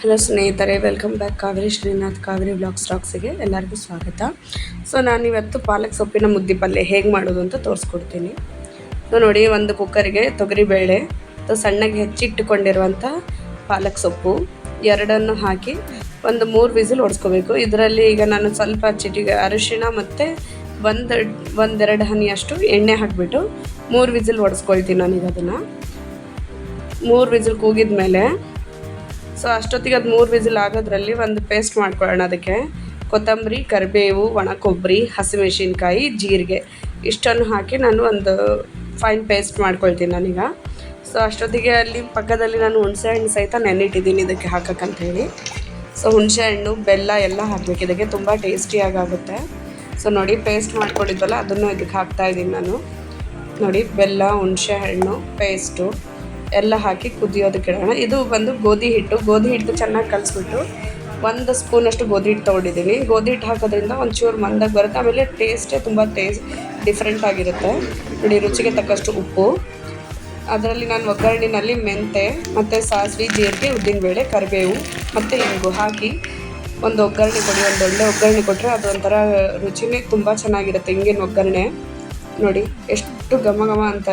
Hello ಸ್ನೇಹಿತರೆ welcome back Kaveri, Srinath Kaveri blog ಸ್ಟಾಕ್ಸಿಗೆ ಎಲ್ಲರಿಗೂ ಸ್ವಾಗತ. ಸೊ ನಾನಿವತ್ತು ಪಾಲಕ್ ಸೊಪ್ಪಿನ ಮುದ್ದೆ ಪಲ್ಯ ಹೇಗೆ ಮಾಡೋದು ಅಂತ ತೋರಿಸ್ಕೊಡ್ತೀನಿ. ಸೊ ನೋಡಿ, ಒಂದು ಕುಕ್ಕರಿಗೆ ತೊಗರಿಬೇಳೆ ಸೊ ಸಣ್ಣಗೆ ಹೆಚ್ಚಿಟ್ಟುಕೊಂಡಿರುವಂಥ ಪಾಲಕ್ ಸೊಪ್ಪು. ಎರಡನ್ನು ಹಾಕಿ ಒಂದು ಮೂರು ವಿಸಿಲ್ ಹೊಡ್ಸ್ಕೋಬೇಕು ಇದರಲ್ಲಿ ಈಗ ನಾನು ಸ್ವಲ್ಪ ಚಿಟಿಗೆ ಅರಿಶಿಣ ಮತ್ತು ಒಂದು, ಒಂದೆರಡು ಹನಿಯಷ್ಟು ಎಣ್ಣೆ ಹಾಕಿಬಿಟ್ಟು ಮೂರು ವಿಸಿಲ್ ಹೊಡೆಸ್ಕೊಳ್ತೀನಿ ನಾನೀಗ ಅದನ್ನು. ಮೂರು ವಿಸಿಲ್ ಕೂಗಿದ ಮೇಲೆ ಸೊ ಅಷ್ಟೊತ್ತಿಗೆ ಅದು ಮೂರು ವಿಸಿಲ್ ಆಗೋದ್ರಲ್ಲಿ ಒಂದು ಪೇಸ್ಟ್ ಮಾಡ್ಕೊಳ್ಳೋಣ ಅದಕ್ಕೆ. ಕೊತ್ತಂಬರಿ, ಕರಿಬೇವು, ಒಣ ಕೊಬ್ಬರಿ ಹಸಿಮೆಣಸಿನ್ಕಾಯಿ ಜೀರಿಗೆ. ಇಷ್ಟನ್ನು ಹಾಕಿ ನಾನು ಒಂದು ಫೈನ್ ಪೇಸ್ಟ್ ಮಾಡ್ಕೊಳ್ತೀನಿ ನಾನೀಗ. ಸೊ ಅಷ್ಟೊತ್ತಿಗೆ ಅಲ್ಲಿ ಪಕ್ಕದಲ್ಲಿ ನಾನು ಹುಣಸೆ ಹಣ್ಣು ಸಹಿತ ನೆನೆಟ್ಟಿದ್ದೀನಿ ಇದಕ್ಕೆ ಹಾಕಕ್ಕಂತ ಹೇಳಿ. ಸೊ ಹುಣಸೆ ಹಣ್ಣು, ಬೆಲ್ಲ ಎಲ್ಲ ಹಾಕಬೇಕು. ಇದಕ್ಕೆ ತುಂಬ ಟೇಸ್ಟಿಯಾಗಿ ಆಗುತ್ತೆ ಸೊ ನೋಡಿ ಪೇಸ್ಟ್ ಮಾಡ್ಕೊಂಡಿದ್ವಲ್ಲ, ಅದನ್ನು ಇದಕ್ಕೆ ಹಾಕ್ತಾ ಇದ್ದೀನಿ ನಾನು. ನೋಡಿ, ಬೆಲ್ಲ, ಹುಣಸೆ ಹಣ್ಣು, ಪೇಸ್ಟು. ಎಲ್ಲ ಹಾಕಿ ಕುದಿಯೋದಕ್ಕೆ ಇಡೋಣ ಇದು ಬಂದು ಗೋಧಿ ಹಿಟ್ಟು. ಗೋಧಿ ಹಿಟ್ಟು ಚೆನ್ನಾಗಿ ಕಲಿಸ್ಬಿಟ್ಟು ಒಂದು ಸ್ಪೂನಷ್ಟು ಗೋಧಿ ಹಿಟ್ಟು ತೊಗೊಂಡಿದ್ದೀನಿ. ಗೋಧಿ ಹಿಟ್ಟು ಹಾಕೋದ್ರಿಂದ ಒಂಚೂರು ಮಂದಾಗಿ ಬರುತ್ತೆ. ಆಮೇಲೆ ಟೇಸ್ಟೇ ತುಂಬ ಟೇಸ್ಟ್ ಡಿಫ್ರೆಂಟ್ ಆಗಿರುತ್ತೆ. ನೋಡಿ, ರುಚಿಗೆ ತಕ್ಕಷ್ಟು ಉಪ್ಪು. ಅದರಲ್ಲಿ ನಾನು ಒಗ್ಗರಣೆಯಲ್ಲಿ ಮೆಂತೆ, ಮತ್ತು ಸಾಸಿವೆ, ಜೀರಿಗೆ ಉದ್ದಿನಬೇಳೆ ಕರಿಬೇವು, ಮತ್ತು ಇಂಗು ಹಾಕಿ ಒಂದು ಒಗ್ಗರಣೆ ಕೊಡಿ. ಒಂದು ಒಳ್ಳೆ ಒಗ್ಗರಣೆ ಕೊಟ್ಟರೆ ಅದು ಒಂಥರ ರುಚಿನೇ ತುಂಬ ಚೆನ್ನಾಗಿರುತ್ತೆ. ಹಿಂಗಿನ ಒಗ್ಗರಣೆ. ನೋಡಿ, ಎಷ್ಟು ಘಮ ಘಮ ಅಂತ